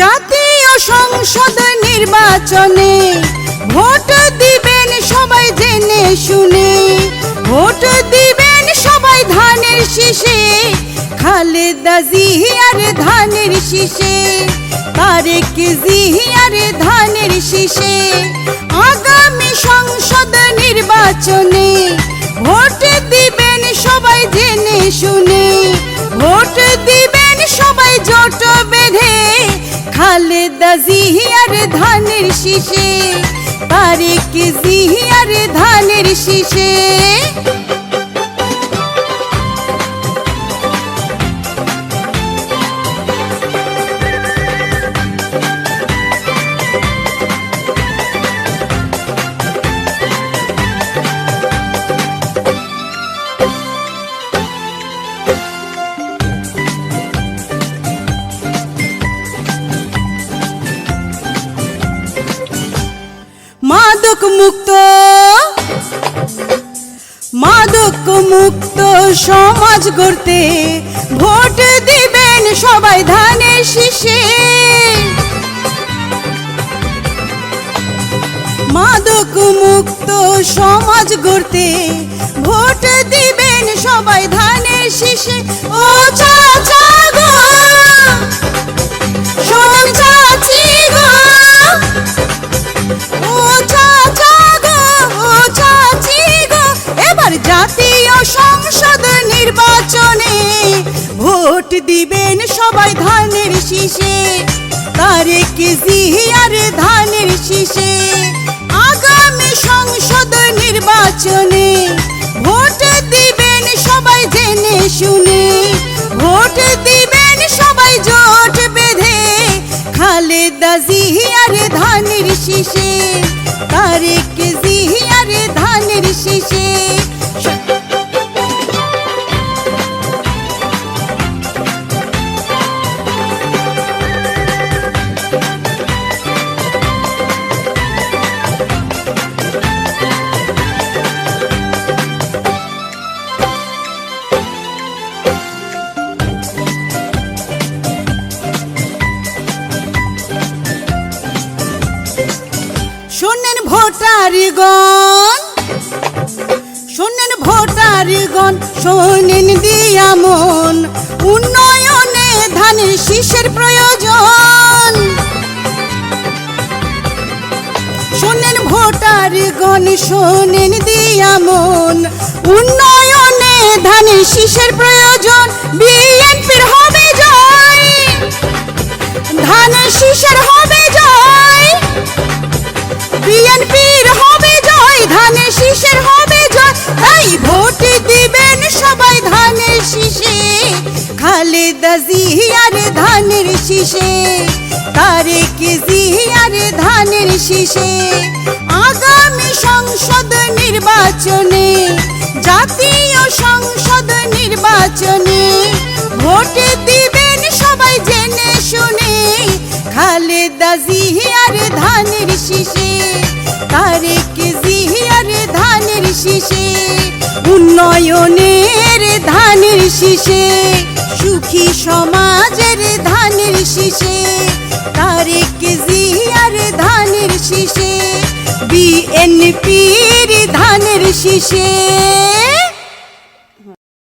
জাতীয় সংসদ নির্বাচনে ভোট দিবেন সবাই জেনে শুনে। ভোট দিবেন সবাই ধানের শীষে, খালেদা জিহিয়ার ধানের শীষে, তারেক জিহিয়ার ধানের শীষে। আগামী সংসদ নির্বাচনে জিহিয়ার ধানের শীষে তারেক জিহিয়ার ধানের শীষে মাদক মুক্ত। মাদক মুক্ত সমাজ গড়তে ভোট দিবেন সবাই ধানের শীষে। মাদক মুক্ত সমাজ গড়তে ভোট দিবেন সবাই ধানের শীষে। ও চাচা দিবেন সবাই ধানের শীষে? তারেক জিহিয়ার ধানের শীষে? আগামী সংসদ নির্বাচনে ভোট দিবেন সবাই জেনে শুনে। ভোট দিবেন সবাই জোট বেঁধে। খালেদা জিহিয়ার ধানের শীষে তারেক জিহিয়ার ধানের শীষে? ভোটারিগণ, শোনেন ভোটারিগণ, শোনেন দিয়া উন্নয়নে ধানের শীষের প্রয়োজন। শোনেন ভোটারিগণ, শোনেন দিয়া মন। উন্নয়নে ধানের শীষের প্রয়োজন বিএনপির হবে জয় ধানের শীষের হবে জয়। তাই ভোট দিবেন সবাই ধানের শীষে। খালেদা জিহিয়ার ধানের শীষে, তারেক জিহিয়ার ধানের শীষে। আগামী সংসদ নির্বাচনে, জাতীয় সংসদ নির্বাচনে ভোট দিবেন সবাই জেনে শুনে। খালেদা জিহিয়ার ধানের শীষে। তারেক জিহিয়ার ধানের শীষে, উন্নয়নের ধানের শীষে, সুখী সমাজের ধানের শীষে তারেক জিহিয়ার ধানের শীষে, বিএনপির ধানের শীষে।